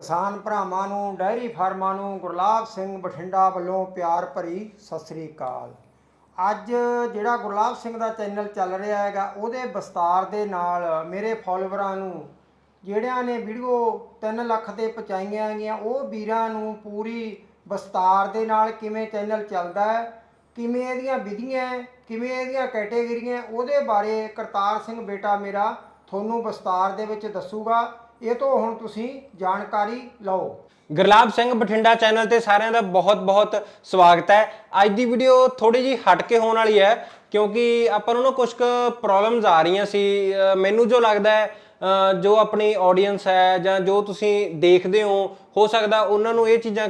ਕਿਸਾਨ ਭਰਾਵਾਂ ਨੂੰ ਡੈਰੀ ਫਾਰਮਾਂ ਨੂੰ ਗੁਰਲਾਬ ਸਿੰਘ ਬਠਿੰਡਾ ਵੱਲੋਂ ਪਿਆਰ ਭਰੀ ਸਤਿ ਸ੍ਰੀ ਅਕਾਲ। ਅੱਜ ਜਿਹੜਾ ਗੁਰਲਾਬ ਸਿੰਘ ਦਾ ਚੈਨਲ ਚੱਲ ਰਿਹਾ ਹੈਗਾ, ਉਹਦੇ ਵਿਸਤਾਰ ਦੇ ਨਾਲ ਮੇਰੇ ਫਾਲੋਵਰਾਂ ਨੂੰ, ਜਿਹੜਿਆਂ ਨੇ ਵੀਡੀਓ 3 ਲੱਖ ਤੇ ਪਹੁੰਚਾਈਆਂ ਹੈਗੀਆਂ, ਉਹ ਵੀਰਾਂ ਨੂੰ ਪੂਰੀ ਵਿਸਤਾਰ ਦੇ ਨਾਲ ਕਿਵੇਂ ਚੈਨਲ ਚੱਲਦਾ ਹੈ, ਕਿਵੇਂ ਇਹਦੀਆਂ ਵਿਧੀਆਂ ਕਿਵੇਂ ਇਹਦੀਆਂ ਕੈਟੇਗਰੀਆਂ ਉਹਦੇ ਬਾਰੇ ਕਰਤਾਰ ਸਿੰਘ ਬੇਟਾ ਮੇਰਾ ਤੁਹਾਨੂੰ ਵਿਸਤਾਰ ਦੇ ਵਿੱਚ ਦੱਸੂਗਾ। ਇਹ ਤੋਂ ਹੁਣ ਤੁਸੀਂ ਜਾਣਕਾਰੀ ਲਓ। ਗੁਰਲਾਬ ਸਿੰਘ ਬਠਿੰਡਾ ਚੈਨਲ ਤੇ ਸਾਰਿਆਂ ਦਾ ਬਹੁਤ-ਬਹੁਤ ਸਵਾਗਤ ਹੈ। ਅੱਜ ਦੀ ਵੀਡੀਓ ਥੋੜੀ ਜੀ ਹਟ ਕੇ ਹੋਣ ਵਾਲੀ ਹੈ, ਕਿਉਂਕਿ ਆਪਾਂ ਨੂੰ ਨਾ ਕੁਝ ਕੁ ਪ੍ਰੋਬਲਮਸ ਆ ਰਹੀਆਂ ਸੀ। ਮੈਨੂੰ ਜੋ ਲੱਗਦਾ ਹੈ ਜੋ ਆਪਣੀ ਆਡੀਅנס ਹੈ ਜਾਂ ਜੋ ਤੁਸੀਂ ਦੇਖਦੇ ਹੋ ਹੋ ਸਕਦਾ ਉਹਨਾਂ ਨੂੰ ਇਹ ਚੀਜ਼ਾਂ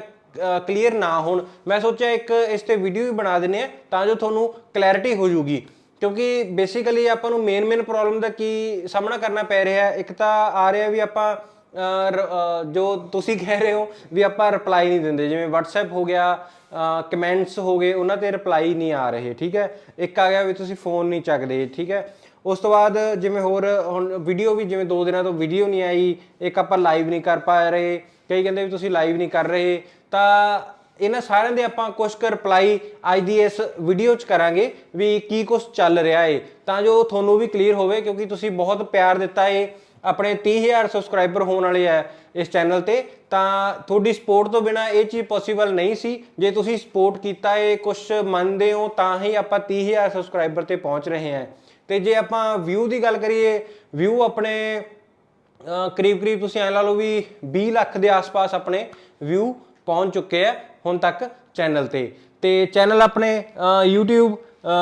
ਕਲੀਅਰ ਨਾ ਹੋਣ। ਮੈਂ ਸੋਚਿਆ ਇੱਕ ਇਸ ਤੇ ਵੀਡੀਓ ਵੀ ਬਣਾ ਦਿੰਨੇ ਆ ਤਾਂ ਜੋ ਤੁਹਾਨੂੰ ਕਲੈਰਿਟੀ ਹੋ ਜੂਗੀ। ਕਿਉਂਕਿ ਬੇਸਿਕਲੀ ਆਪਾਂ ਨੂੰ ਮੇਨ ਮੇਨ ਪ੍ਰੋਬਲਮ ਦਾ ਕੀ ਸਾਹਮਣਾ ਕਰਨਾ ਪੈ ਰਿਹਾ ਹੈ। ਇੱਕ ਤਾਂ ਆ ਰਿਹਾ ਵੀ ਆਪਾਂ ਜੋ ਤੁਸੀਂ ਕਹਿ ਰਹੇ ਹੋ ਵੀ ਆਪਾਂ ਰਿਪਲਾਈ ਨਹੀਂ ਦਿੰਦੇ। ਜਿਵੇਂ WhatsApp ਹੋ ਗਿਆ ਕਮੈਂਟਸ ਹੋ ਗਏ, ਉਹਨਾਂ ਤੇ ਰਿਪਲਾਈ ਨਹੀਂ ਆ ਰਹੇ, ਠੀਕ ਹੈ? ਇੱਕ ਆ ਗਿਆ ਵੀ ਤੁਸੀਂ ਫੋਨ ਨਹੀਂ ਚੱਕਦੇ, ਠੀਕ ਹੈ? ਉਸ ਤੋਂ ਬਾਅਦ ਜਿਵੇਂ ਹੋਰ ਹੁਣ ਵੀਡੀਓ ਵੀ ਜਿਵੇਂ ਦੋ ਦਿਨਾਂ ਤੋਂ ਵੀਡੀਓ ਨਹੀਂ ਆਈ, ਇੱਕ ਆਪਾਂ ਲਾਈਵ ਨਹੀਂ ਕਰ ਪਾ ਰਹੇ, ਕਈ ਕਹਿੰਦੇ ਵੀ ਤੁਸੀਂ ਲਾਈਵ ਨਹੀਂ ਕਰ ਰਹੇ, ਤਾਂ ਇਹਨਾਂ ਸਾਰਿਆਂ ਦੇ ਆਪਾਂ ਕੁਝ ਕੁ ਰਿਪਲਾਈ ਅੱਜ ਦੀ ਇਸ ਵੀਡੀਓ 'ਚ ਕਰਾਂਗੇ ਵੀ ਕੀ ਕੁਝ ਚੱਲ ਰਿਹਾ ਏ। ਤਾਂ ਜੋ ਤੁਹਾਨੂੰ ਵੀ ਕਲੀਅਰ ਹੋਵੇ, ਕਿਉਂਕਿ ਤੁਸੀਂ ਬਹੁਤ ਪਿਆਰ ਦਿੱਤਾ ਏ। ਆਪਣੇ 30000 ਸਬਸਕ੍ਰਾਈਬਰ ਹੋਣ ਵਾਲੇ ਆ ਇਸ ਚੈਨਲ ਤੇ। ਤਾਂ ਤੁਹਾਡੀ ਸਪੋਰਟ ਤੋਂ ਬਿਨਾ ਇਹ ਚੀਜ਼ ਪੋਸੀਬਲ ਨਹੀਂ ਸੀ। ਜੇ ਤੁਸੀਂ ਸਪੋਰਟ ਕੀਤਾ ਏ ਕੁਝ ਮੰਨਦੇ ਹੋ, ਤਾਂ ਹੀ ਆਪਾਂ 30000 ਸਬਸਕ੍ਰਾਈਬਰ ਤੇ ਪਹੁੰਚ ਰਹੇ ਹਾਂ ਤੇ ਜੇ ਆਪਾਂ ਵਿਊ ਦੀ ਗੱਲ ਕਰੀਏ ਵਿਊ ਆਪਣੇ ਕਰੀਬ ਕਰੀਬ ਤੁਸੀਂ ਐ ਲਾ ਲਓ ਵੀ 20 ਲੱਖ ਦੇ ਆਸ-ਪਾਸ ਆਪਣੇ ਵਿਊ ਪਹੁੰਚ ਚੁੱਕੇ ਆ ਹੁਣ ਤੱਕ ਚੈਨਲ ਤੇ। ਤੇ ਚੈਨਲ ਆਪਣੇ ਅਹ YouTube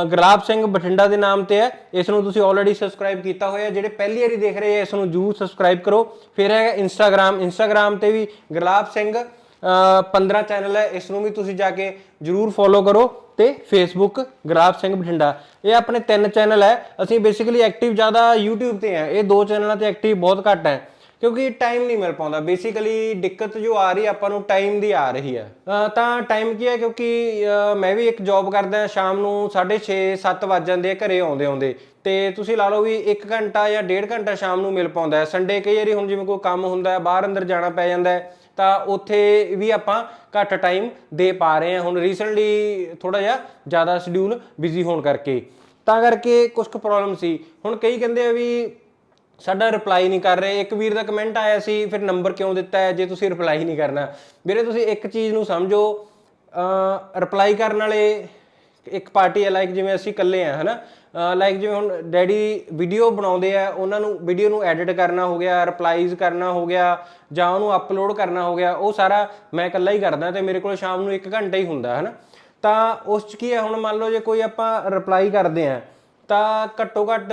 ਗੁਰਲਾਬ ਸਿੰਘ ਬਠਿੰਡਾ ਦੇ ਨਾਮ ਤੇ ਹੈ। ਇਸ ਨੂੰ ਤੁਸੀਂ ਆਲਰੇਡੀ ਸਬਸਕ੍ਰਾਈਬ ਕੀਤਾ ਹੋਇਆ ਜਿਹੜੇ ਪਹਿਲੀ ਵਾਰੀ ਦੇਖ ਰਹੇ ਆ, ਇਸ ਨੂੰ ਜਰੂਰ ਸਬਸਕ੍ਰਾਈਬ ਕਰੋ। ਫਿਰ ਹੈਗਾ Instagram Instagram ਤੇ ਵੀ ਗੁਰਲਾਬ ਸਿੰਘ ਅਹ 15 ਚੈਨਲ ਹੈ। ਇਸ ਨੂੰ ਵੀ ਤੁਸੀਂ ਜਾ ਕੇ ਜਰੂਰ ਫੋਲੋ ਕਰੋ। ਤੇ ਫੇਸਬੁੱਕ ਗੁਰਲਾਬ ਸਿੰਘ ਬਠਿੰਡਾ। ਇਹ ਆਪਣੇ ਤਿੰਨ ਚੈਨਲ ਹੈ। ਅਸੀਂ ਬੇਸਿਕਲੀ ਐਕਟਿਵ ਜ਼ਿਆਦਾ YouTube ਤੇ ਹੈ। ਇਹ ਦੋ ਚੈਨਲਾਂ ਤੇ ਐਕਟਿਵ ਬਹੁਤ ਘੱਟ ਹੈ। ਕਿਉਂਕਿ ਟਾਈਮ ਨਹੀਂ ਮਿਲ ਪਾਉਂਦਾ। ਬੇਸਿਕਲੀ ਦਿੱਕਤ ਜੋ ਆ ਰਹੀ ਆਪਾਂ ਨੂੰ ਟਾਈਮ ਦੀ ਆ ਰਹੀ ਹੈ ਤਾਂ ਟਾਈਮ ਕੀ ਹੈ ਕਿਉਂਕਿ ਮੈਂ ਵੀ ਇੱਕ ਜੌਬ ਕਰਦਾ ਸ਼ਾਮ ਨੂੰ 6:30 7 ਵੱਜ ਜਾਂਦੇ ਆ, ਘਰੇ ਆਉਂਦੇ ਆਉਂਦੇ। ਤੇ ਤੁਸੀਂ ਲਾ ਲਓ ਵੀ 1 ਘੰਟਾ ਜਾਂ 1.5 ਘੰਟਾ ਸ਼ਾਮ ਨੂੰ ਮਿਲ ਪਾਉਂਦਾ ਹੈ। ਸੰਡੇ ਕਈ ਵਾਰੀ ਹੁਣ ਜਿਵੇਂ ਕੋਈ ਕੰਮ ਹੁੰਦਾ ਹੈ, ਬਾਹਰ ਅੰਦਰ ਜਾਣਾ ਪੈ ਜਾਂਦਾ ਹੈ, ਤਾਂ ਉੱਥੇ ਵੀ ਆਪਾਂ ਘੱਟ ਟਾਈਮ ਦੇ ਪਾ ਰਹੇ ਹਾਂ। ਹੁਣ ਰੀਸੈਂਟਲੀ ਥੋੜਾ ਜਿਹਾ ਜ਼ਿਆਦਾ ਸ਼ਡਿਊਲ ਬਿਜ਼ੀ ਹੋਣ ਕਰਕੇ। ਤਾਂ ਕਰਕੇ ਕੁਝ ਕੁ ਪ੍ਰੋਬਲਮ ਸੀ। ਹੁਣ ਕਈ ਕਹਿੰਦੇ ਆ ਵੀ ਸਾਡਾ ਰਿਪਲਾਈ ਨਹੀਂ ਕਰ ਰਹੇ। ਇੱਕ ਵੀਰ ਦਾ ਕਮੈਂਟ ਆਇਆ ਸੀ, ਫਿਰ ਨੰਬਰ ਕਿਉਂ ਦਿੱਤਾ ਹੈ? ਜੇ ਤੁਸੀਂ ਰਿਪਲਾਈ ਨਹੀਂ ਕਰਨਾ। ਵੀਰੇ, ਤੁਸੀਂ ਇੱਕ ਚੀਜ਼ ਨੂੰ ਸਮਝੋ। ਰਿਪਲਾਈ ਕਰਨ ਵਾਲੇ ਇੱਕ ਪਾਰਟੀ ਹੈ ਲਾਈਕ ਜਿਵੇਂ ਅਸੀਂ ਇਕੱਲੇ ਆ ਹਨਾ? ਲਾਈਕ ਜਿਵੇਂ ਹੁਣ ਡੈਡੀ ਵੀਡੀਓ ਬਣਾਉਂਦੇ ਆ, ਉਹਨਾਂ ਨੂੰ ਵੀਡੀਓ ਨੂੰ ਐਡਿਟ ਕਰਨਾ ਹੋ ਗਿਆ ਰਿਪਲਾਈਜ਼ ਕਰਨਾ ਹੋ ਗਿਆ, ਜਾਂ ਉਹਨੂੰ ਅਪਲੋਡ ਕਰਨਾ ਹੋ ਗਿਆ, ਉਹ ਸਾਰਾ ਮੈਂ ਇਕੱਲਾ ਹੀ ਕਰਦਾ ਤੇ ਮੇਰੇ ਕੋਲ ਸ਼ਾਮ ਨੂੰ 1 ਘੰਟਾ ਹੀ ਹੁੰਦਾ, ਹਨਾ? ਤਾਂ ਉਸ ਚ ਕੀ ਹੈ, ਹੁਣ ਮੰਨ ਲਓ ਜੇ ਕੋਈ ਆਪਾਂ ਰਿਪਲਾਈ ਕਰਦੇ ਆ ਤਾਂ ਘੱਟੋ ਘੱਟ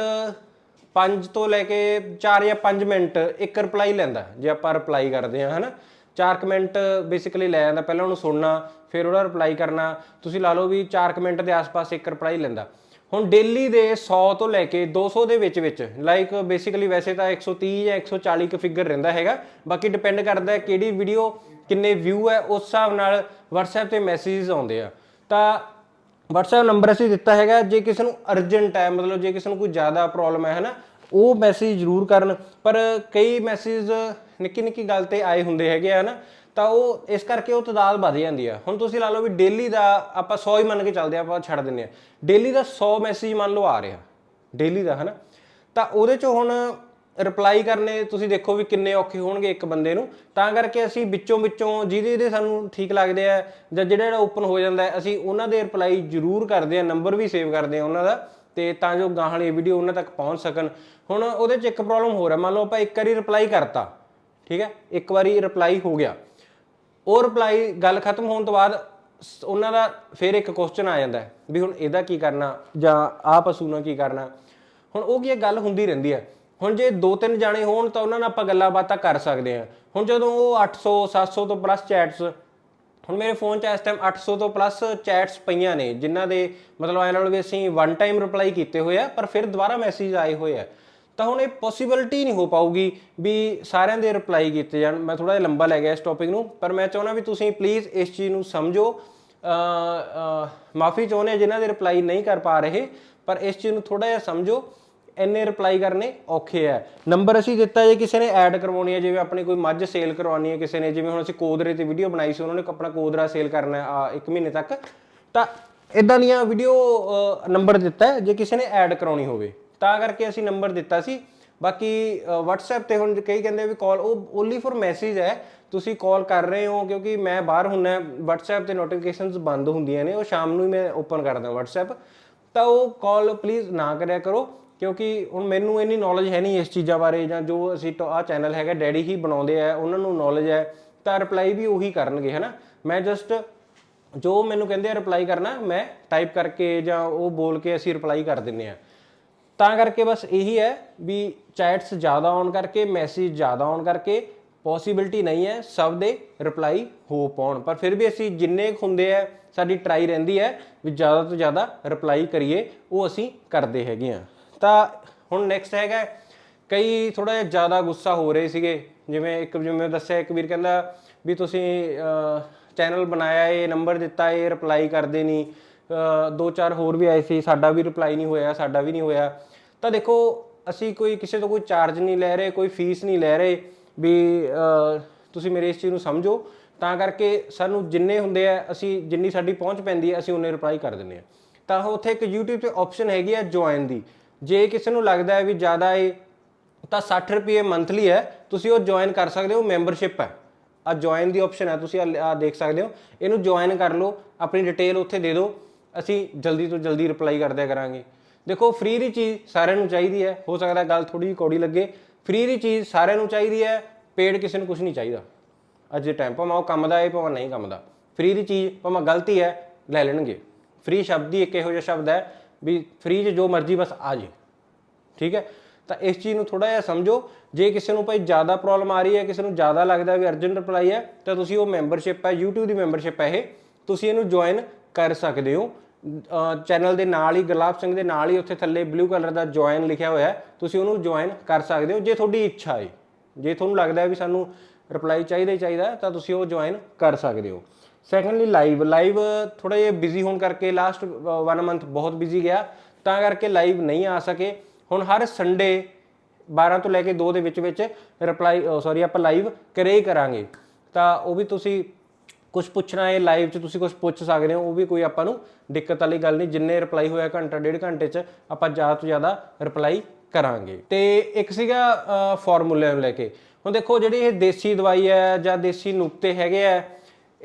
5 ਤੋਂ ਲੈ ਕੇ 4 ਜਾਂ 5 ਮਿੰਟ ਇੱਕ ਰਿਪਲਾਈ ਲੈਂਦਾ, ਜੇ ਆਪਾਂ ਰਿਪਲਾਈ ਕਰਦੇ ਆ ਹਨਾ? 4 ਮਿੰਟ ਬੇਸਿਕਲੀ ਲੈ ਜਾਂਦਾ, ਪਹਿਲਾਂ ਉਹਨੂੰ ਸੁਣਨਾ, ਫਿਰ ਉਹਦਾ ਰਿਪਲਾਈ ਕਰਨਾ, ਤੁਸੀਂ ਲਾ ਲਓ ਵੀ 4 ਮਿੰਟ ਦੇ ਆਸ-ਪਾਸ ਇੱਕ ਰਿਪਲਾਈ ਲੈਂਦਾ। ਹੁਣ ਡੇਲੀ ਦੇ 100 ਤੋਂ ਲੈ ਕੇ 200 ਦੇ ਵਿੱਚ ਵਿੱਚ ਲਾਈਕ ਬੇਸਿਕਲੀ ਵੈਸੇ ਤਾਂ 130 ਜਾਂ 140 ਕ ਫਿਗਰ ਰਹਿੰਦਾ ਹੈਗਾ, ਬਾਕੀ ਡਿਪੈਂਡ ਕਰਦਾ ਹੈ ਕਿਹੜੀ ਵੀਡੀਓ ਕਿੰਨੇ ਵਿਊ ਹੈ, ਉਸ ਹਿਸਾਬ ਨਾਲ WhatsApp ਤੇ ਮੈਸੇजेस ਆਉਂਦੇ ਆ। ਤਾਂ WhatsApp ਨੰਬਰ ਅਸੀਂ ਦਿੱਤਾ ਹੈਗਾ, ਜੇ ਕਿਸੇ ਨੂੰ ਅਰਜੈਂਟ ਹੈ, ਮਤਲਬ ਜੇ ਕਿਸੇ ਨੂੰ ਕੋਈ ਜ਼ਿਆਦਾ ਪ੍ਰੋਬਲਮ ਹੈ, ਹਨਾ, ਉਹ ਮੈਸੇਜ ਜ਼ਰੂਰ ਕਰਨ। ਪਰ ਕਈ ਮੈਸੇਜ ਨਿੱਕੀ ਨਿੱਕੀ ਗੱਲ ਤੇ ਆਏ ਹੁੰਦੇ ਹੈਗੇ ਆ ਨਾ ਤਾਂ ਉਹ ਇਸ ਕਰਕੇ ਉਹ ਤਦਾਦ ਵਧ ਜਾਂਦੀ ਆ। ਹੁਣ ਤੁਸੀਂ ਲਾ ਲਓ ਵੀ ਡੇਲੀ ਦਾ ਆਪਾਂ 100 ਹੀ ਮੰਨ ਕੇ ਚੱਲਦੇ ਆ, ਆਪਾਂ ਛੱਡ ਦਿੰਨੇ ਆ। ਡੇਲੀ ਦਾ 100 ਮੈਸੇਜ ਮੰਨ ਲਓ ਆ ਰਿਹਾ ਡੇਲੀ ਦਾ, ਹਨਾ। ਤਾਂ ਉਹਦੇ ਚੋਂ ਹੁਣ ਰਿਪਲਾਈ ਕਰਨੇ ਤੁਸੀਂ ਦੇਖੋ ਵੀ ਕਿੰਨੇ ਔਖੇ ਹੋਣਗੇ ਇੱਕ ਬੰਦੇ ਨੂੰ। ਤਾਂ ਕਰਕੇ ਅਸੀਂ ਵਿੱਚੋਂ ਵਿੱਚੋਂ ਜਿਹਦੇ ਜਿਹਦੇ ਸਾਨੂੰ ਠੀਕ ਲੱਗਦੇ ਆ ਜਾਂ ਜਿਹੜਾ ਜਿਹੜਾ ਓਪਨ ਹੋ ਜਾਂਦਾ ਅਸੀਂ ਉਹਨਾਂ ਦੇ ਰਿਪਲਾਈ ਜ਼ਰੂਰ ਕਰਦੇ ਆ, ਨੰਬਰ ਵੀ ਸੇਵ ਕਰਦੇ ਆ ਉਹਨਾਂ ਦਾ ਤੇ ਤਾਂ ਜੋ ਗਾਹਾਂ ਵਾਲੀ ਵੀਡੀਓ ਉਹਨਾਂ ਤੱਕ ਪਹੁੰਚ ਸਕਣ। ਹੁਣ ਉਹਦੇ 'ਚ ਇੱਕ ਪ੍ਰੋਬਲਮ ਹੋ ਰਿਹਾ ਮੰਨ ਲਓ ਆਪਾਂ ਇੱਕ ਵਾਰੀ ਰਿਪਲਾਈ ਕਰਤਾ, ਠੀਕ ਹੈ? ਇੱਕ ਵਾਰੀ ਰਿਪਲਾਈ ਹੋ ਗਿਆ। ਉਹ ਰਿਪਲਾਈ ਗੱਲ ਖਤਮ ਹੋਣ ਤੋਂ ਬਾਅਦ ਉਹਨਾਂ ਦਾ ਫਿਰ ਇੱਕ ਕੁਐਸਚਨ ਆ ਜਾਂਦਾ ਵੀ ਹੁਣ ਇਹਦਾ ਕੀ ਕਰਨਾ ਜਾਂ ਆਹ ਪਸ਼ੂ ਨਾਲ ਕੀ ਕਰਨਾ। ਹੁਣ ਉਹ ਕੀ ਹੈ, ਗੱਲ ਹੁੰਦੀ ਰਹਿੰਦੀ ਹੈ। ਹੁਣ ਜੇ ਦੋ ਤਿੰਨ ਜਾਣੇ ਹੋਣ ਤਾਂ ਉਹਨਾਂ ਨਾਲ ਆਪਾਂ ਗੱਲਾਂ ਬਾਤਾਂ ਕਰ ਸਕਦੇ ਹਾਂ। ਹੁਣ ਜਦੋਂ ਉਹ 800 700 ਤੋਂ ਪਲੱਸ ਚੈਟਸ ਹੁਣ ਮੇਰੇ ਫੋਨ 'ਚ ਇਸ ਟਾਈਮ 800 ਤੋਂ ਪਲੱਸ ਚੈਟਸ ਪਈਆਂ ਨੇ, ਜਿਨ੍ਹਾਂ ਦੇ ਮਤਲਬ ਐ ਨਾਲ ਵੀ ਅਸੀਂ ਵਨ ਟਾਈਮ ਰਿਪਲਾਈ ਕੀਤੇ ਹੋਏ ਆ, ਪਰ ਫਿਰ ਦੁਬਾਰਾ ਮੈਸੇਜ ਆਏ ਹੋਏ ਆ। ਤਾਂ ਹੁਣ ਇਹ ਪੋਸੀਬਿਲਿਟੀ ਨਹੀਂ ਹੋ ਪਾਊਗੀ ਵੀ ਸਾਰਿਆਂ ਦੇ ਰਿਪਲਾਈ ਕੀਤੇ ਜਾਣ। ਮੈਂ ਥੋੜਾ ਜਿਹਾ ਲੰਬਾ ਲੈ ਗਿਆ ਇਸ ਟੌਪਿਕ ਨੂੰ, ਪਰ ਮੈਂ ਚਾਹੁੰਦਾ ਵੀ ਤੁਸੀਂ ਪਲੀਜ਼ ਇਸ ਚੀਜ਼ ਨੂੰ ਸਮਝੋ। ਮਾਫੀ ਚਾਹੁੰਦੇ ਹਾਂ ਜਿਨ੍ਹਾਂ ਦੇ ਰਿਪਲਾਈ ਨਹੀਂ ਕਰ ਪਾ ਰਹੇ, ਪਰ ਇਸ ਚੀਜ਼ ਨੂੰ ਥੋੜਾ ਜਿਹਾ ਸਮਝੋ। ਇੰਨੇ ਰਿਪਲਾਈ ਕਰਨੇ ਔਖੇ ਆ। ਨੰਬਰ ਅਸੀਂ ਦਿੱਤਾ ਜੇ ਕਿਸੇ ਨੇ ਐਡ ਕਰਵਾਉਣੀ ਹੈ ਜਿਵੇਂ ਆਪਣੀ ਕੋਈ ਮੱਝ ਸੇਲ ਕਰਵਾਉਣੀ ਹੈ ਕਿਸੇ ਨੇ ਜਿਵੇਂ ਹੁਣ ਅਸੀਂ ਕੋਦਰੇ ਤੇ ਵੀਡੀਓ ਬਣਾਈ ਸੀ ਉਹਨਾਂ ਨੇ ਆਪਣਾ ਕੋਦਰਾ ਸੇਲ ਕਰਨਾ ਆ, ਇੱਕ ਮਹੀਨੇ ਤੱਕ। ਤਾਂ ਇਦਾਂ ਦੀਆਂ ਵੀਡੀਓ ਨੰਬਰ ਦਿੱਤਾ ਹੈ ਜੇ ਕਿਸੇ ਨੇ ਐਡ ਕਰਾਉਣੀ ਹੋਵੇ। ਤਾਂ ਕਰਕੇ ਅਸੀਂ ਨੰਬਰ ਦਿੱਤਾ ਸੀ। ਬਾਕੀ ਅ, WhatsApp ਤੇ ਹੁਣ ਕਈ ਕਹਿੰਦੇ ਵੀ ਕਾਲ ਉਹ ਓਨਲੀ ਫॉर ਮੈਸੇਜ ਹੈ। ਤੁਸੀਂ ਕਾਲ ਕਰ ਰਹੇ ਹੋ ਕਿਉਂਕਿ ਮੈਂ ਬਾਹਰ ਹੁੰਨਾ WhatsApp ਤੇ ਨੋਟੀਫਿਕੇਸ਼ਨਸ ਬੰਦ ਹੁੰਦੀਆਂ ਨੇ ਉਹ ਸ਼ਾਮ ਨੂੰ ਹੀ ਮੈਂ ਓਪਨ ਕਰਦਾ WhatsApp ਤਾਂ ਉਹ ਕਾਲ ਪਲੀਜ਼ ਨਾ ਕਰਿਆ ਕਰੋ। ਕਿਉਂਕਿ ਹੁਣ ਮੈਨੂੰ ਇੰਨੀ ਨੌਲੇਜ ਹੈ ਨਹੀਂ ਇਸ ਚੀਜ਼ਾਂ ਬਾਰੇ ਜਾਂ ਜੋ ਅਸੀਂ ਆ ਚੈਨਲ ਹੈਗਾ ਡੈਡੀ ਹੀ ਬਣਾਉਂਦੇ ਆ, ਉਹਨਾਂ ਨੂੰ ਨੌਲੇਜ ਹੈ, ਤਾਂ ਰਿਪਲਾਈ ਵੀ ਉਹੀ ਕਰਨਗੇ, ਹਨਾ? ਮੈਂ ਜਸਟ ਜੋ ਮੈਨੂੰ ਕਹਿੰਦੇ ਆ ਰਿਪਲਾਈ ਕਰਨਾ, ਮੈਂ ਟਾਈਪ ਕਰਕੇ ਜਾਂ ਉਹ ਬੋਲ ਕੇ ਅਸੀਂ ਰਿਪਲਾਈ ਕਰ ਦਿੰਨੇ ਆ। ਤਾਂ ਕਰਕੇ ਬਸ ਇਹੀ ਹੈ ਵੀ ਚੈਟਸ ਜ਼ਿਆਦਾ ਆਉਣ ਕਰਕੇ ਮੈਸੇਜ ਜ਼ਿਆਦਾ ਆਉਣ ਕਰਕੇ ਪੋਸੀਬਿਲਿਟੀ ਨਹੀਂ ਹੈ ਸਭ ਦੇ ਰਿਪਲਾਈ ਹੋ ਪਾਉਣ। ਪਰ ਫਿਰ ਵੀ ਅਸੀਂ ਜਿੰਨੇ ਕੁ ਹੁੰਦੇ ਆ, ਸਾਡੀ ਟਰਾਈ ਰਹਿੰਦੀ ਹੈ ਵੀ ਜ਼ਿਆਦਾ ਤੋਂ ਜ਼ਿਆਦਾ ਰਿਪਲਾਈ ਕਰੀਏ, ਉਹ ਅਸੀਂ ਕਰਦੇ ਹੈਗੇ ਆ। ਤਾਂ ਹੁਣ ਨੈਕਸਟ ਹੈਗਾ, ਕਈ ਥੋੜਾ ਜਿਹਾ ਜ਼ਿਆਦਾ ਗੁੱਸਾ ਹੋ ਰਹੇ ਸੀਗੇ, ਜਿਵੇਂ ਇੱਕ, ਜਿਵੇਂ ਦੱਸਿਆ, ਇੱਕ ਵੀਰ ਕਹਿੰਦਾ ਵੀ ਤੁਸੀਂ ਚੈਨਲ ਬਣਾਇਆ ਇਹ ਨੰਬਰ ਦਿੱਤਾ ਇਹ ਰਿਪਲਾਈ ਕਰਦੇ ਨਹੀਂ ਦੋ ਚਾਰ ਹੋਰ ਵੀ ਆਏ ਸੀ, ਸਾਡਾ ਵੀ ਰਿਪਲਾਈ ਨਹੀਂ ਹੋਇਆ, ਸਾਡਾ ਵੀ ਨਹੀਂ ਹੋਇਆ। ਤਾਂ ਦੇਖੋ, ਅਸੀਂ ਕੋਈ ਕਿਸੇ ਤੋਂ ਕੋਈ ਚਾਰਜ ਨਹੀਂ ਲੈ ਰਹੇ, ਕੋਈ ਫੀਸ ਨਹੀਂ ਲੈ ਰਹੇ ਵੀ ਤੁਸੀਂ ਮੇਰੇ ਇਸ ਚੀਜ਼ ਨੂੰ ਸਮਝੋ। ਤਾਂ ਕਰਕੇ ਸਾਨੂੰ ਜਿੰਨੇ ਹੁੰਦੇ ਆ, ਅਸੀਂ ਜਿੰਨੀ ਸਾਡੀ ਪਹੁੰਚ ਪੈਂਦੀ ਹੈ ਅਸੀਂ ਉਹਨੇ ਰਿਪਲਾਈ ਕਰ ਦਿੰਦੇ ਆ। ਤਾਂ ਉੱਥੇ ਇੱਕ YouTube ਤੇ ਆਪਸ਼ਨ ਹੈਗੀ ਆ ਜੁਆਇਨ ਦੀ। ਜੇ ਕਿਸੇ ਨੂੰ ਲੱਗਦਾ ਹੈ ਵੀ ਜ਼ਿਆਦਾ ਇਹ ਤਾਂ 60 ਰੁਪਏ ਮੰਥਲੀ ਹੈ, ਤੁਸੀਂ ਉਹ ਜੁਆਇਨ ਕਰ ਸਕਦੇ ਹੋ ਮੈਂਬਰਸ਼ਿਪ ਹੈ। ਆ ਜੁਆਇਨ ਦੀ ਆਪਸ਼ਨ ਹੈ, ਤੁਸੀਂ ਆ ਦੇਖ ਸਕਦੇ ਹੋ। ਇਹਨੂੰ ਜੁਆਇਨ ਕਰ ਲਓ, ਆਪਣੀ ਡਿਟੇਲ ਉੱਥੇ ਦੇ ਦਿਓ। ਅਸੀਂ ਜਲਦੀ ਤੋਂ ਜਲਦੀ ਰਿਪਲਾਈ ਕਰਦਿਆ ਕਰਾਂਗੇ। ਦੇਖੋ ਫ੍ਰੀ ਦੀ ਚੀਜ਼ ਸਾਰਿਆਂ ਨੂੰ ਚਾਹੀਦੀ ਹੈ। ਹੋ ਸਕਦਾ ਗੱਲ ਥੋੜੀ ਜਿਹੀ ਕੌੜੀ ਲੱਗੇ। ਫ੍ਰੀ ਦੀ ਚੀਜ਼ ਸਾਰਿਆਂ ਨੂੰ ਚਾਹੀਦੀ ਹੈ ਪੇਡ ਕਿਸੇ ਨੂੰ ਕੁਝ ਨਹੀਂ ਚਾਹੀਦਾ। ਅੱਜ ਦੇ ਟਾਈਮ ਭਾਵੇਂ ਉਹ ਕੰਮ ਦਾ ਹੈ, ਭਾਵੇਂ ਨਹੀਂ ਕੰਮ ਦਾ। ਫ੍ਰੀ ਦੀ ਚੀਜ਼ ਭਾਵੇਂ ਗਲਤੀ ਹੈ, ਲੈ ਲੈਣਗੇ। ਫ੍ਰੀ ਸ਼ਬਦ ਹੀ ਇੱਕ ਇਹੋ ਜਿਹਾ ਸ਼ਬਦ ਹੈ। ਵੀ ਫ੍ਰੀ 'ਚ ਜੋ ਮਰਜ਼ੀ ਬਸ ਆ ਜੇ। ਠੀਕ ਹੈ? ਤਾਂ ਇਸ ਚੀਜ਼ ਨੂੰ ਥੋੜਾ ਜਿਹਾ ਸਮਝੋ। ਜੇ ਕਿਸੇ ਨੂੰ ਭਾਈ ਜ਼ਿਆਦਾ ਪ੍ਰੋਬਲਮ ਆ ਰਹੀ ਹੈ, ਕਿਸੇ ਨੂੰ ਜ਼ਿਆਦਾ ਲੱਗਦਾ ਵੀ ਅਰਜੈਂਟ ਰਿਪਲਾਈ ਹੈ, ਤਾਂ ਤੁਸੀਂ ਉਹ ਮੈਂਬਰਸ਼ਿਪ ਹੈ, YouTube ਦੀ ਮੈਂਬਰਸ਼ਿਪ ਹੈ ਇਹ। ਤੁਸੀਂ ਇਹਨੂੰ ਜੁਆਇਨ ਕਰ ਸਕਦੇ ਹੋ। ਚੈਨਲ ਦੇ ਨਾਲ ਹੀ ਗੁਰਲਾਬ ਸਿੰਘ ਦੇ ਨਾਲ ਹੀ ਉੱਥੇ ਥੱਲੇ ਬਲੂ ਕਲਰ ਦਾ ਜੁਆਇਨ ਲਿਖਿਆ ਹੋਇਆ ਹੈ। ਤੁਸੀਂ ਉਹਨੂੰ ਜੁਆਇਨ ਕਰ ਸਕਦੇ ਹੋ, ਜੇ ਤੁਹਾਡੀ ਇੱਛਾ ਹੈ। ਜੇ ਤੁਹਾਨੂੰ ਲੱਗਦਾ ਹੈ ਵੀ ਸਾਨੂੰ ਰਿਪਲਾਈ ਚਾਹੀਦਾ ਹੀ ਚਾਹੀਦਾ ਤਾਂ ਤੁਸੀਂ ਉਹ ਜੁਆਇਨ ਕਰ ਸਕਦੇ ਹੋ। ਸੈਕੰਡਲੀ ਲਾਈਵ ਲਾਈਵ ਥੋੜਾ ਜਿਹਾ ਬਿਜ਼ੀ ਹੋਣ ਕਰਕੇ ਲਾਸਟ 1 ਮੰਥ ਬਹੁਤ ਬਿਜ਼ੀ ਗਿਆ। ਤਾਂ ਕਰਕੇ ਲਾਈਵ ਨਹੀਂ ਆ ਸਕੇ। ਹੁਣ ਹਰ ਸੰਡੇ 12 ਤੋਂ ਲੈ ਕੇ 2 ਦੇ ਵਿੱਚ ਵਿੱਚ ਰਿਪਲਾਈ ਸੌਰੀ ਆਪਾਂ ਲਾਈਵ ਕਰੇ ਹੀ ਕਰਾਂਗੇ। ਤਾਂ ਉਹ ਵੀ ਤੁਸੀਂ ਕੁਝ ਪੁੱਛਣਾ ਹੈ ਲਾਈਵ 'ਚ ਤੁਸੀਂ ਕੁਝ ਪੁੱਛ ਸਕਦੇ ਹੋ, ਉਹ ਵੀ ਕੋਈ ਆਪਾਂ ਨੂੰ ਦਿੱਕਤ ਵਾਲੀ ਗੱਲ ਨਹੀਂ। ਜਿੰਨੇ ਰਿਪਲਾਈ ਹੋਇਆ ਘੰਟਾ, ਡੇਢ ਘੰਟੇ 'ਚ ਆਪਾਂ ਜ਼ਿਆਦਾ ਤੋਂ ਜ਼ਿਆਦਾ ਰਿਪਲਾਈ ਕਰਾਂਗੇ। ਤੇ ਇੱਕ ਸੀਗਾ ਫਾਰਮੂਲੇ ਨੂੰ ਲੈ ਕੇ। ਹੁਣ ਦੇਖੋ, ਜਿਹੜੀ ਇਹ ਦੇਸੀ ਦਵਾਈ ਹੈ ਜਾਂ ਦੇਸੀ ਨੁਕਤੇ ਹੈਗੇ ਆ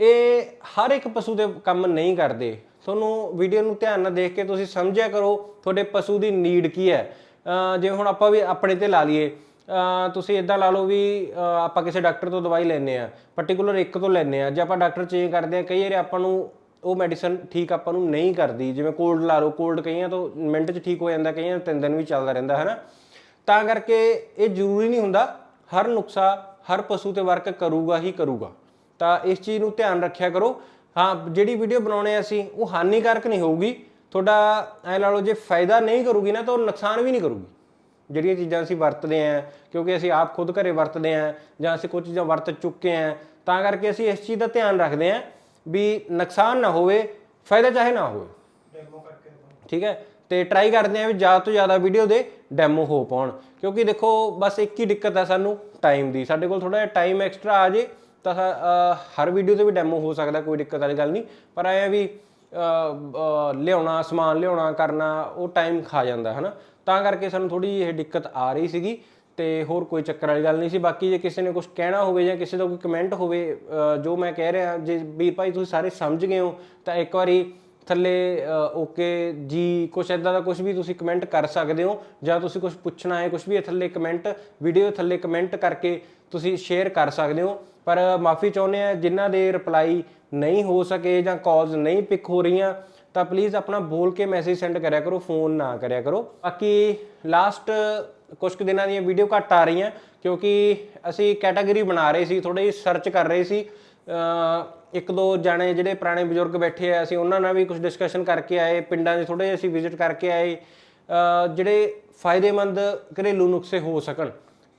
ਇਹ ਹਰ ਇੱਕ ਪਸ਼ੂ ਦੇ ਕੰਮ ਨਹੀਂ ਕਰਦੇ। ਤੁਹਾਨੂੰ ਵੀਡੀਓ ਨੂੰ ਧਿਆਨ ਨਾਲ ਦੇਖ ਕੇ ਤੁਸੀਂ ਸਮਝਿਆ ਕਰੋ, ਤੁਹਾਡੇ ਪਸ਼ੂ ਦੀ ਨੀਡ ਕੀ ਹੈ। ਅਹ ਜਿਵੇਂ ਹੁਣ ਆਪਾਂ ਵੀ ਆਪਣੇ ਤੇ ਲਾ ਲਈਏ ਤੁਸੀਂ ਇਦਾਂ ਲਾ ਲਓ ਵੀ ਆਪਾਂ ਕਿਸੇ ਡਾਕਟਰ ਤੋਂ ਦਵਾਈ ਲੈਨੇ ਆ ਪਾਰਟਿਕੂਲਰ ਇੱਕ ਤੋਂ ਲੈਨੇ ਆ ਜੇ ਆਪਾਂ ਡਾਕਟਰ ਚੇਂਜ ਕਰਦੇ ਆ ਕਈ ਵਾਰੀ ਆਪਾਂ ਨੂੰ ਉਹ ਮੈਡੀਸਨ ਠੀਕ ਆਪਾਂ ਨੂੰ ਨਹੀਂ ਕਰਦੀ। ਜਿਵੇਂ ਕੋਲਡ ਲਾ ਲਓ ਕੋਲਡ ਕਈਆਂ ਤੋਂ ਮਿੰਟ 'ਚ ਠੀਕ ਹੋ ਜਾਂਦਾ, ਕਈਆਂ ਤਿੰਨ ਦਿਨ ਵੀ ਚੱਲਦਾ ਰਹਿੰਦਾ ਹੈ ਨਾ ਤਾਂ ਕਰਕੇ ਇਹ ਜ਼ਰੂਰੀ ਨਹੀਂ ਹੁੰਦਾ, ਹਰ ਨੁਕਸਾ ਹਰ ਪਸ਼ੂ ਤੇ ਵਰਕ ਕਰੂਗਾ ਹੀ ਕਰੂਗਾ। ਤਾਂ ਇਸ ਚੀਜ਼ ਨੂੰ ਧਿਆਨ ਰੱਖਿਆ ਕਰੋ। ਹਾਂ ਜਿਹੜੀ ਵੀਡੀਓ ਬਣਾਉਣੇ ਆ ਅਸੀਂ ਉਹ ਹਾਨੀਕਾਰਕ ਨਹੀਂ ਹੋਊਗੀ। ਤੁਹਾਡਾ ਐ ਲਾ ਲਓ ਜੇ ਫਾਇਦਾ ਨਹੀਂ ਕਰੂਗੀ ਨਾ ਤਾਂ ਉਹ ਨੁਕਸਾਨ ਵੀ ਨਹੀਂ ਕਰੂਗੀ। ਜਿਹੜੀਆਂ ਚੀਜ਼ਾਂ ਅਸੀਂ ਵਰਤਦੇ ਆਂ ਕਿਉਂਕਿ ਅਸੀਂ ਆਪ ਖੁਦ ਘਰੇ ਵਰਤਦੇ ਆਂ ਜਾਂ ਅਸੀਂ ਕੁਝ ਚੀਜ਼ਾਂ ਵਰਤ ਚੁੱਕੇ ਆਂ ਤਾਂ ਕਰਕੇ ਅਸੀਂ ਇਸ ਚੀਜ਼ ਦਾ ਧਿਆਨ ਰੱਖਦੇ ਆਂ ਵੀ ਨੁਕਸਾਨ ਨਾ ਹੋਵੇ ਫਾਇਦਾ ਚਾਹੇ ਨਾ ਹੋਵੇ। ਠੀਕ ਹੈ? ਤੇ ਟਰਾਈ ਕਰਦੇ ਆਂ ਵੀ ਜ਼ਿਆਦਾ ਤੋਂ ਜ਼ਿਆਦਾ ਵੀਡੀਓ ਦੇ ਡੈਮੋ ਹੋ ਪਾਉਣ। ਕਿਉਂਕਿ ਦੇਖੋ ਬਸ ਇੱਕ ਹੀ ਦਿੱਕਤ ਹੈ ਸਾਨੂੰ ਟਾਈਮ ਦੀ। ਸਾਡੇ ਕੋਲ ਥੋੜਾ ਜਿਹਾ ਟਾਈਮ ਐਕਸਟਰਾ ਆ ਜੇ ਤਾਂ ਹਰ ਵੀਡੀਓ ਤੇ ਵੀ ਡੈਮੋ ਹੋ ਸਕਦਾ, ਕੋਈ ਦਿੱਕਤ ਵਾਲੀ ਗੱਲ ਨਹੀਂ। ਪਰ ਐ ਵੀ ਲਿਆਉਣਾ, ਸਮਾਨ ਲਿਆਉਣਾ, ਕਰਨਾ, ਉਹ ਟਾਈਮ ਖਾ ਜਾਂਦਾ ਹੈ ਨਾ ਤਾਂ ਕਰਕੇ ਸਾਨੂੰ ਥੋੜੀ ਜਿਹੀ ਇਹ ਦਿੱਕਤ ਆ ਰਹੀ ਸੀਗੀ ਤੇ ਹੋਰ ਕੋਈ ਚੱਕਰ ਵਾਲੀ ਗੱਲ ਨਹੀਂ ਸੀ। ਬਾਕੀ ਜੇ ਕਿਸੇ ਨੇ ਕੁਝ ਕਹਿਣਾ ਹੋਵੇ ਜਾਂ ਕਿਸੇ ਦਾ ਕੋਈ ਕਮੈਂਟ ਹੋਵੇ ਜੋ ਮੈਂ ਕਹਿ ਰਿਹਾ, ਜੇ ਵੀ ਭਾਈ ਤੁਸੀਂ ਸਾਰੇ ਸਮਝ ਗਏ ਹੋ, ਤਾਂ ਇੱਕ ਵਾਰੀ ਥੱਲੇ ਓਕੇ ਜੀ, ਕੁਛ ਐਦਾਂ ਦਾ ਕੁਝ ਵੀ ਤੁਸੀਂ ਕਮੈਂਟ ਕਰ ਸਕਦੇ ਹੋ, ਜਾਂ ਤੁਸੀਂ ਕੁਝ ਪੁੱਛਣਾ ਹੈ ਕੁਝ ਵੀ ਇਹ ਥੱਲੇ ਕਮੈਂਟ ਵੀਡੀਓ ਥੱਲੇ ਕਮੈਂਟ ਕਰਕੇ ਤੁਸੀਂ ਸ਼ੇਅਰ ਕਰ ਸਕਦੇ ਹੋ। ਪਰ ਮਾਫੀ ਚਾਹੁੰਦੇ ਆ ਜਿਨ੍ਹਾਂ ਦੇ ਰਿਪਲਾਈ ਨਹੀਂ ਹੋ ਸਕੇ ਜਾਂ ਕਾਲਸ ਨਹੀਂ ਪਿਕ ਹੋ ਰਹੀਆਂ, ਤਾਂ ਪਲੀਜ਼ ਆਪਣਾ ਬੋਲ ਕੇ ਮੈਸੇਜ ਸੈਂਡ ਕਰਿਆ ਕਰੋ ਫੋਨ ਨਾ ਕਰਿਆ ਕਰੋ। ਬਾਕੀ ਲਾਸਟ ਕੁਝ ਕੁ ਦਿਨਾਂ ਦੀਆਂ ਵੀਡੀਓ ਘੱਟ ਆ ਰਹੀਆਂ, ਕਿਉਂਕਿ ਅਸੀਂ ਕੈਟਾਗਰੀ ਬਣਾ ਰਹੇ ਸੀ ਥੋੜੀ ਸਰਚ ਕਰ ਰਹੇ ਸੀ। ਇੱਕ ਦੋ ਜਾਣੇ ਜਿਹੜੇ ਪੁਰਾਣੇ ਬਜ਼ੁਰਗ ਬੈਠੇ ਆ, ਅਸੀਂ ਉਹਨਾਂ ਨਾਲ ਵੀ ਕੁਝ ਡਿਸਕਸ਼ਨ ਕਰਕੇ ਆਏ, ਪਿੰਡਾਂ 'ਚ ਥੋੜੇ ਅਸੀਂ ਵਿਜ਼ਿਟ ਕਰਕੇ ਆਏ ਜਿਹੜੇ ਫਾਇਦੇਮੰਦ ਘਰੇਲੂ ਨੁਸਖੇ ਹੋ ਸਕਣ।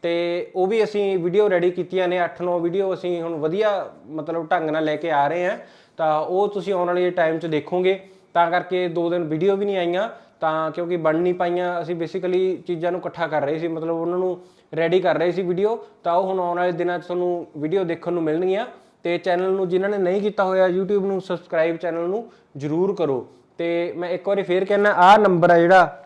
ਤੇ ਉਹ ਵੀ ਅਸੀਂ ਵੀਡੀਓ ਰੈਡੀ ਕੀਤੀਆਂ ਨੇ 8-9 ਵੀਡੀਓ ਅਸੀਂ ਹੁਣ ਵਧੀਆ ਮਤਲਬ ਢੰਗ ਨਾਲ ਲੈ ਕੇ ਆ ਰਹੇ ਹਾਂ। ਤਾਂ ਉਹ ਤੁਸੀਂ ਆਉਣ ਵਾਲੇ ਟਾਈਮ 'ਚ ਦੇਖੋਗੇ। ਤਾਂ ਕਰਕੇ ਦੋ ਦਿਨ ਵੀਡੀਓ ਵੀ ਨਹੀਂ ਆਈਆਂ, ਤਾਂ ਕਿਉਂਕਿ ਬਣ ਨਹੀਂ ਪਾਈਆਂ, ਅਸੀਂ ਬੇਸਿਕਲੀ ਚੀਜ਼ਾਂ ਨੂੰ ਇਕੱਠਾ ਕਰ ਰਹੇ ਸੀ, ਮਤਲਬ ਉਹਨਾਂ ਨੂੰ ਰੈਡੀ ਕਰ ਰਹੇ ਸੀ ਵੀਡੀਓ ਤਾਂ ਉਹ ਹੁਣ ਆਉਣ ਵਾਲੇ ਦਿਨਾਂ 'ਚ ਤੁਹਾਨੂੰ ਵੀਡੀਓ ਦੇਖਣ ਨੂੰ ਮਿਲਣਗੀਆਂ। ਤੇ ਚੈਨਲ ਨੂੰ ਜਿਨ੍ਹਾਂ ਨੇ ਨਹੀਂ ਕੀਤਾ ਹੋਇਆ YouTube ਨੂੰ ਸਬਸਕ੍ਰਾਈਬ ਚੈਨਲ ਨੂੰ ਜਰੂਰ ਕਰੋ। ਤੇ ਮੈਂ ਇੱਕ ਵਾਰੀ ਫੇਰ ਕਹਿਣਾ ਆਹ ਨੰਬਰ ਹੈ ਜਿਹੜਾ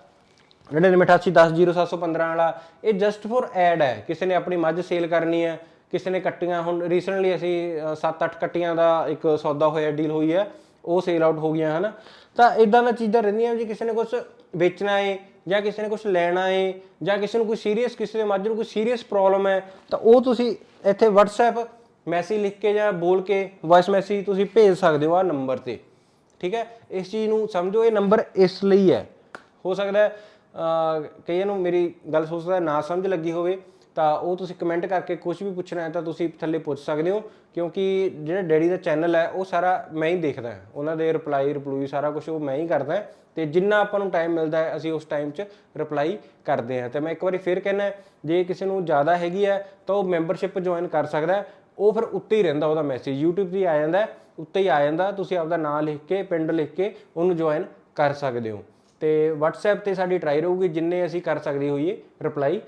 9988100715 ਵਾਲਾ, ਇਹ ਜਸਟ ਫॉर ਐਡ ਹੈ। ਕਿਸੇ ਨੇ ਆਪਣੀ ਮੱਝ ਸੇਲ ਕਰਨੀ ਹੈ, ਕਿਸੇ ਨੇ ਕੱਟੀਆਂ, ਹੁਣ ਰੀਸੈਂਟਲੀ ਅਸੀਂ 7-8 ਕੱਟੀਆਂ ਦਾ ਇੱਕ ਸੌਦਾ ਹੋਇਆ ਡੀਲ ਹੋਈ ਹੈ, ਉਹ ਸੇਲ ਆਊਟ ਹੋ ਗਈਆਂ, ਹਨ? ਤਾਂ ਇਦਾਂ ਦੀਆਂ ਚੀਜ਼ਾਂ ਰਹਿੰਦੀਆਂ ਜੇ ਕਿਸੇ ਨੇ ਕੁਝ ਵੇਚਣਾ ਹੈ ਜਾਂ ਕਿਸੇ ਨੇ ਕੁਝ ਲੈਣਾ ਹੈ ਜਾਂ ਕਿਸੇ ਨੂੰ ਕੋਈ ਸੀਰੀਅਸ ਕਿਸੇ ਦੇ ਮੱਝ ਨੂੰ ਕੋਈ ਸੀਰੀਅਸ ਪ੍ਰੋਬਲਮ ਹੈ, ਤਾਂ ਉਹ ਤੁਸੀਂ ਇੱਥੇ WhatsApp ਮੈਸੇਜ ਲਿਖ ਕੇ ਜਾਂ ਬੋਲ ਕੇ ਵੌਇਸ ਮੈਸੇਜ ਤੁਸੀਂ ਭੇਜ ਸਕਦੇ ਹੋ ਆ ਨੰਬਰ ਤੇ। ਠੀਕ ਹੈ? ਇਸ ਚੀਜ਼ ਨੂੰ ਸਮਝੋ, ਇਹ ਨੰਬਰ ਇਸ ਲਈ ਹੈ। ਹੋ ਸਕਦਾ ਹੈ ਕਈਆਂ ਨੂੰ ਮੇਰੀ ਗੱਲ ਸੋਚਦਾ ਨਾ ਸਮਝ ਲੱਗੀ ਹੋਵੇ, ਤਾਂ ਉਹ ਤੁਸੀਂ ਕਮੈਂਟ ਕਰਕੇ ਕੁਝ ਵੀ ਪੁੱਛਣਾ ਹੈ ਤਾਂ ਤੁਸੀਂ ਥੱਲੇ ਪੁੱਛ ਸਕਦੇ ਹੋ, ਕਿਉਂਕਿ ਜਿਹੜਾ ਡੈਡੀ ਦਾ ਚੈਨਲ ਹੈ, ਉਹ ਸਾਰਾ ਮੈਂ ਹੀ ਦੇਖਦਾ ਹਾਂ। ਉਹਨਾਂ ਦੇ ਰਿਪਲਾਈ ਰਿਪਲੂਈ ਸਾਰਾ ਕੁਝ ਉਹ ਮੈਂ ਹੀ ਕਰਦਾ ਹਾਂ ਤੇ ਜਿੰਨਾ ਆਪਾਂ ਨੂੰ ਟਾਈਮ ਮਿਲਦਾ ਹੈ, ਅਸੀਂ ਉਸ ਟਾਈਮ 'ਚ ਰਿਪਲਾਈ ਕਰਦੇ ਹਾਂ। ਤੇ ਮੈਂ ਇੱਕ ਵਾਰੀ ਫੇਰ ਕਹਿਣਾ ਜੇ ਕਿਸੇ ਨੂੰ ਜ਼ਿਆਦਾ ਹੈਗੀ ਹੈ, ਤਾਂ ਉਹ ਮੈਂਬਰਸ਼ਿਪ ਜੁਆਇਨ ਕਰ ਸਕਦਾ ਉਹ ਫਿਰ ਉੱਤੇ ਹੀ ਰਹਿੰਦਾ ਉਹਦਾ ਮੈਸੇਜ YouTube ਤੇ ਹੀ ਆ ਜਾਂਦਾ ਉੱਤੇ ਹੀ ਆ ਜਾਂਦਾ। ਤੁਸੀਂ ਆਪਦਾ ਨਾਮ ਲਿਖ ਕੇ, ਪਿੰਡ ਲਿਖ ਕੇ ਉਹਨੂੰ ਜੁਆਇਨ ਕਰ ਸਕਦੇ ਹੋ। ਤੇ WhatsApp ਤੇ ਸਾਡੀ ਟਰਾਈ ਰਹੂਗੀ, ਜਿੰਨੇ ਅਸੀਂ ਕਰ ਸਕਦੇ ਹੋਈਏ ਰਿਪਲਾਈ